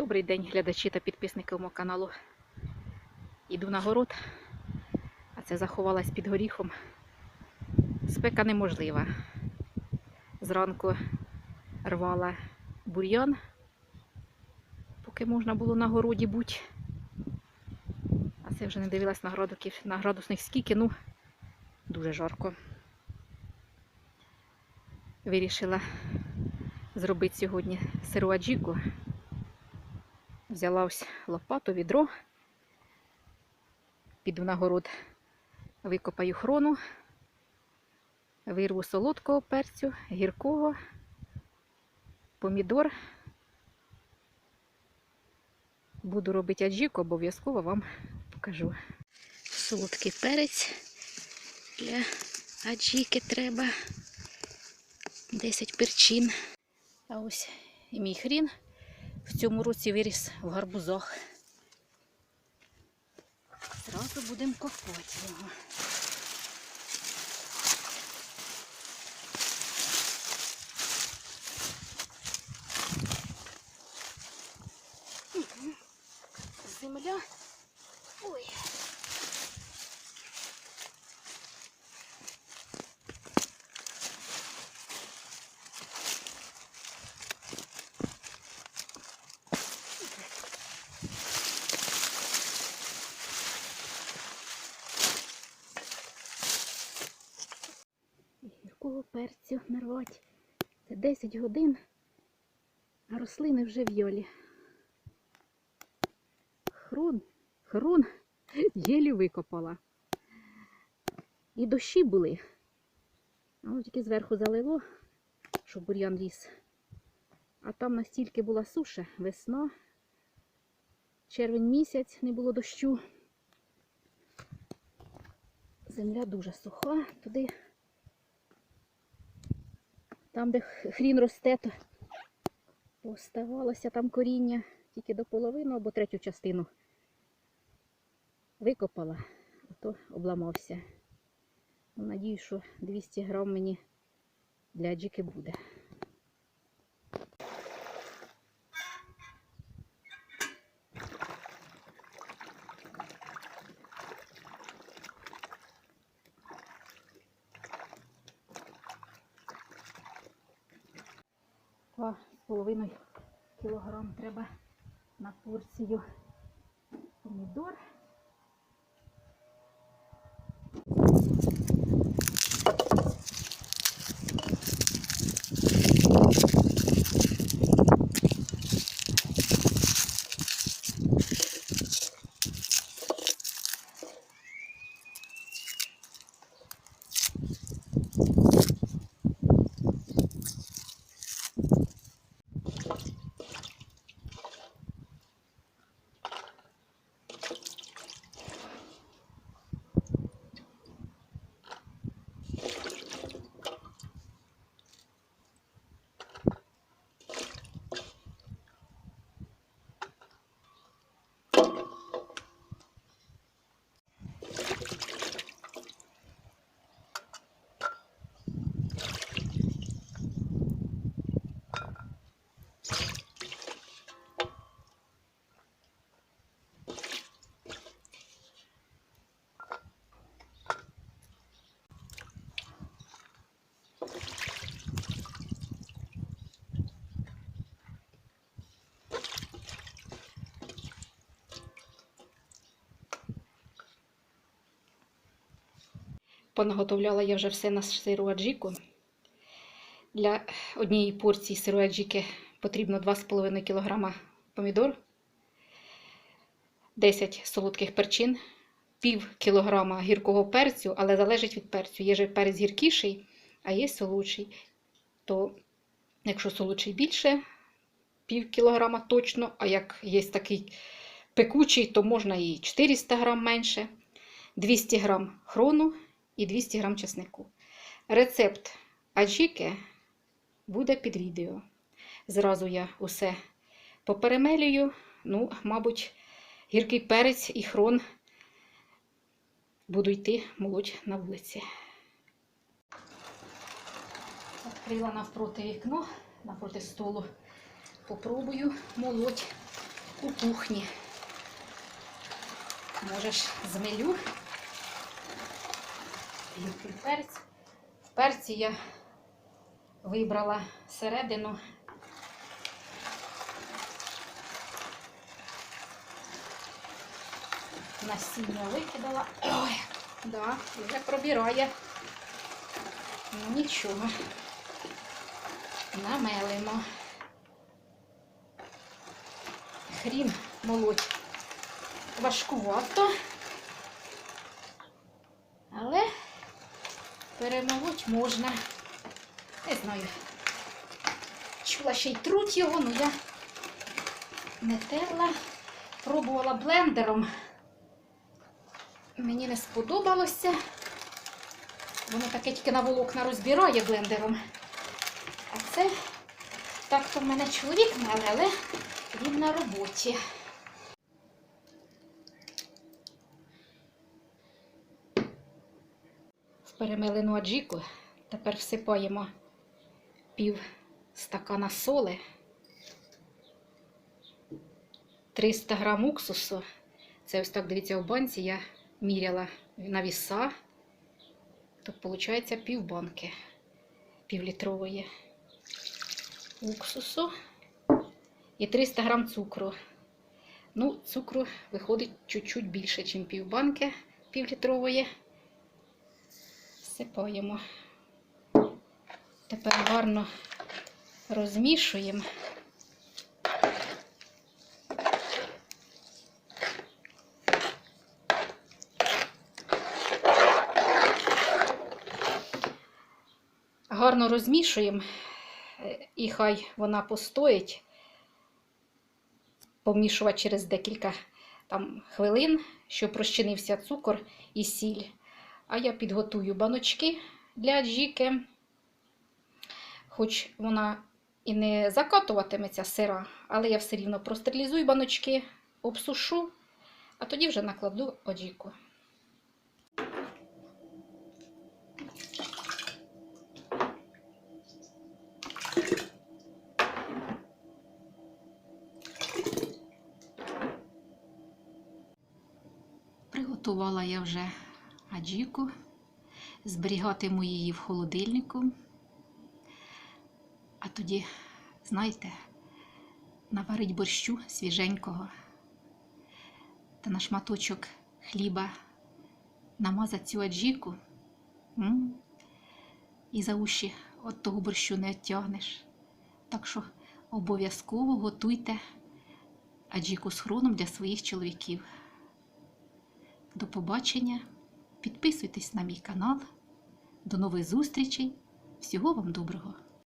Добрий день, глядачі та підписники мого каналу. Іду на город, а це заховалась під горіхом. Спека неможлива. Зранку рвала бур'ян, поки можна було на городі бути. А це вже не дивилась на, градусів, на градусних скільки, ну дуже жарко. Вирішила зробити сьогодні сиру аджіку. Взяла ось лопату, відро, піду на город, викопаю хрону, вирву солодкого перцю, гіркого, помідор. Буду робити аджіку, обов'язково вам покажу. Солодкий перець для аджіки треба 10 перчин. А ось і мій хрін в цьому році виріс в гарбузах. Зразу будемо копати його. Земля. Ой. Гіркого перцю нарвати. Це 10 годин, а рослини вже в йолі. Хрон, хрон єлі викопала. І дощі були. Воно тільки зверху залило, щоб бур'ян ліс. А там настільки була суша, весна, червень місяць, не було дощу. Земля дуже суха, туди там, де хрін росте, то оставалося там коріння тільки до половини або третю частину. Викопала, а то обламався. Ну, Надію, що 200 грам мені для джики буде. Два з половиною кілограм треба на порцію помідор. Понаготовляла я вже все на сиру аджіку. Для однієї порції сиру аджіки потрібно 2,5 кг помідор, 10 солодких перчин, пів кілограма гіркого перцю, але залежить від перцю. Є же перець гіркіший, а є солодший. То, якщо солодший більше, пів кілограма точно, а як є такий пекучий, то можна і 400 грам менше, 200 грам хрону і 200 грам чеснику. Рецепт аджіки буде під відео. Зразу я усе поперемелюю. Ну, мабуть, гіркий перець і хрон буду йти молоть на вулиці. Відкрила навпроти вікно, навпроти столу. Попробую молоть. у кухні. Можеш змелю. Гіркий перець. В перці я вибрала середину. Насіння викидала. Ой, да, вже пробирає. Ну нічого. Намелимо. Хрін молоть важкувато. Але перемолоть можна. Не знаю. Чула ще й труть його, але я не терла. Пробувала блендером. Мені не сподобалося. Воно таке тільки на волокна розбирає блендером. А це так то в мене чоловік мали, але він на роботі. Перемелену аджіку тепер всипаємо пів стакана соли, 300 грам уксусу. Це ось так, дивіться, в банці я міряла на віса. То виходить пів банки півлітрової уксусу і 300 грам цукру. Ну, цукру виходить чуть-чуть більше, ніж пів банки півлітрової. Всипаємо. Тепер гарно розмішуємо. Гарно розмішуємо, і хай вона постоїть, помішувати через декілька там, хвилин, щоб розчинився цукор і сіль. А я підготую баночки для джіки. Хоч вона і не закатуватиметься сира, але я все рівно простерилізую баночки, обсушу, а тоді вже накладу оджіку. Приготувала я вже аджіку, зберігатиму її в холодильнику. А тоді, знаєте, наварить борщу свіженького та на шматочок хліба намазати цю аджіку. І за уші от того борщу не оттягнеш. Так що обов'язково готуйте аджіку з хроном для своїх чоловіків. До побачення. Підписуйтесь на мій канал. До нових зустрічей. Всього вам доброго!